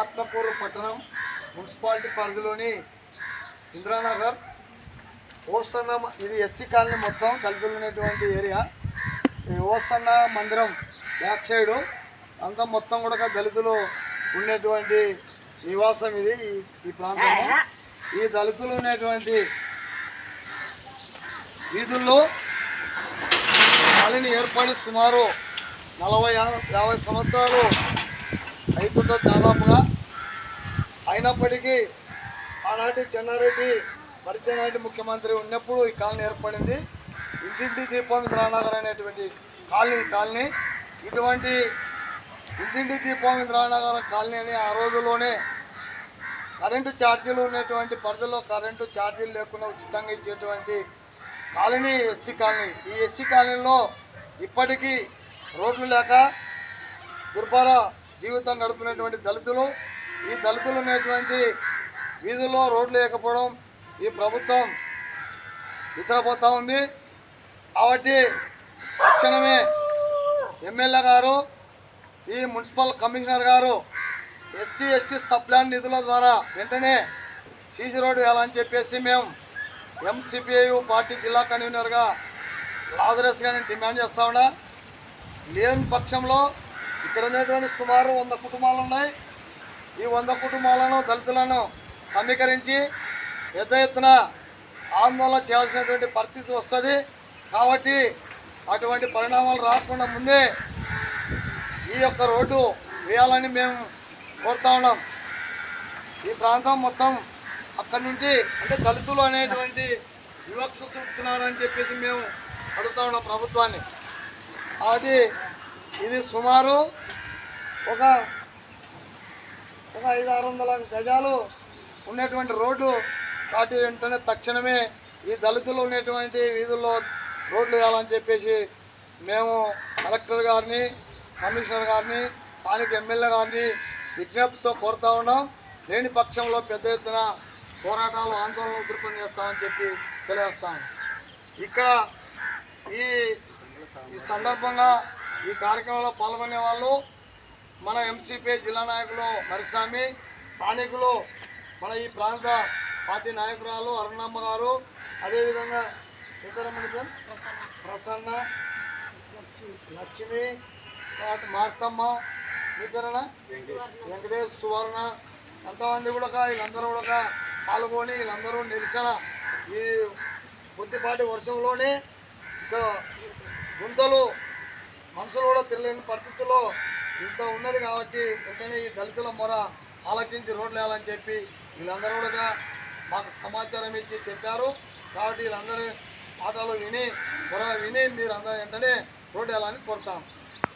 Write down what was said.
ఆత్మకూరు పట్టణం మున్సిపాలిటీ పరిధిలోని ఇందిరానగర్. ఓసన్న ఇది ఎస్సీ కాలనీ మొత్తం దళితులు ఉన్నటువంటి ఏరియా. ఈ ఓసన్న మందిరం బ్యాక్ సైడు అంతా మొత్తం కూడా దళితులు ఉండేటువంటి నివాసం ఇది ఈ ప్రాంతంలో ఈ దళితులు ఉన్నటువంటి వీధుల్లో కాలనీ ఏర్పడి సుమారు నలభై యాభై సంవత్సరాలు అయిపోతుంది దాదాపుగా. అయినప్పటికీ ఆనాటి చెన్నారెడ్డి పరిచయనాటి ముఖ్యమంత్రి ఉన్నప్పుడు ఈ కాలనీ ఏర్పడింది. ఇంటింటి దీపం ఇంద్రానగర్ అనేటువంటి కాలనీ కాలనీ. ఇటువంటి ఇంటింటి దీపం ఇంద్రానగర్ కాలనీ అని ఆ రోజుల్లోనే కరెంటు ఛార్జీలు ఉన్నటువంటి పరిధిలో కరెంటు ఛార్జీలు లేకుండా ఉచితంగా ఇచ్చేటువంటి కాలనీ ఎస్సీ కాలనీ. ఈ ఎస్సీ కాలనీలో ఇప్పటికీ రోడ్లు లేక దుర్భర జీవితం గడుపుతున్నటువంటి దళితులు ఈ దళితులు ఉన్నటువంటి వీధుల్లో రోడ్లు లేకపోవడం ఈ ప్రభుత్వం నిద్రపోతూ ఉంది. కాబట్టి తక్షణమే ఎమ్మెల్యే గారు ఈ మున్సిపల్ కమిషనర్ గారు ఎస్సీ ఎస్టీ సప్లాన్ నిధుల ద్వారా వెంటనే సీసీ రోడ్డు వేయాలని చెప్పేసి మేము ఎంసీపీఐ పార్టీ జిల్లా కన్వీనర్గా లాజరస్ గారిని డిమాండ్ చేస్తా ఉన్నా. లేని పక్షంలో ఇక్కడ ఉన్నటువంటి సుమారు వంద కుటుంబాలు ఉన్నాయి. ఈ వంద కుటుంబాలను దళితులను సమీకరించి పెద్ద ఎత్తున ఆందోళన చేయాల్సినటువంటి పరిస్థితి వస్తుంది. కాబట్టి అటువంటి పరిణామాలు రాకుండా ముందే ఈ యొక్క రోడ్డు వేయాలని మేము కోరుతా ఉన్నాం. ఈ ప్రాంతం మొత్తం అక్కడి నుండి అంటే దళితులు అనేటువంటి వివక్ష చూపుతున్నారని చెప్పేసి మేము అడుగుతా ఉన్నాం ప్రభుత్వాన్ని. కాబట్టి ఇది సుమారు ఒక ఒక ఐదు ఆరు వందల గజాలు ఉన్నటువంటి రోడ్డు వాటి వెంటనే తక్షణమే ఈ దళితులు ఉన్నటువంటి వీధుల్లో రోడ్లు వేయాలని చెప్పేసి మేము కలెక్టర్ గారిని కమిషనర్ గారిని స్థానిక ఎమ్మెల్యే గారిని విజ్ఞప్తితో కోరుతా ఉన్నాం. లేని పక్షంలో పెద్ద ఎత్తున పోరాటాలు ఆందోళనలు ఉధృతం చేస్తామని చెప్పి తెలియజేస్తాం ఇక్కడ ఈ సందర్భంగా ఈ కార్యక్రమంలో పాల్గొనే వాళ్ళు మన ఎంసీపీ జిల్లా నాయకులు మరిస్వామి స్థానికులు మన ఈ ప్రాంత పార్టీ నాయకురాలు అరుణమ్మ గారు అదేవిధంగా ఇతర పేరు? ప్రసన్న లక్ష్మి తర్వాత మార్తమ్మ మీ పేరేనా? వెంకటేష్. సువర్ణ ఎంతమంది కూడా వీళ్ళందరూ కూడా పాల్గొని వీళ్ళందరూ నిరసన ఈ కొద్దిపాటి వర్షంలోనే ఇక్కడ గుంతలు మనుషులు కూడా పరిస్థితుల్లో ఇంత ఉన్నది కాబట్టి వెంటనే ఈ దళితుల మొర ఆలకించి రోడ్లు వేయాలని చెప్పి వీళ్ళందరూ కూడా మాకు సమాచారం ఇచ్చి చెప్పారు. కాబట్టి వీళ్ళందరూ పాటలు విని మొర విని మీరు అందరూ వెంటనే రోడ్డు వేయాలని కోరుతాం.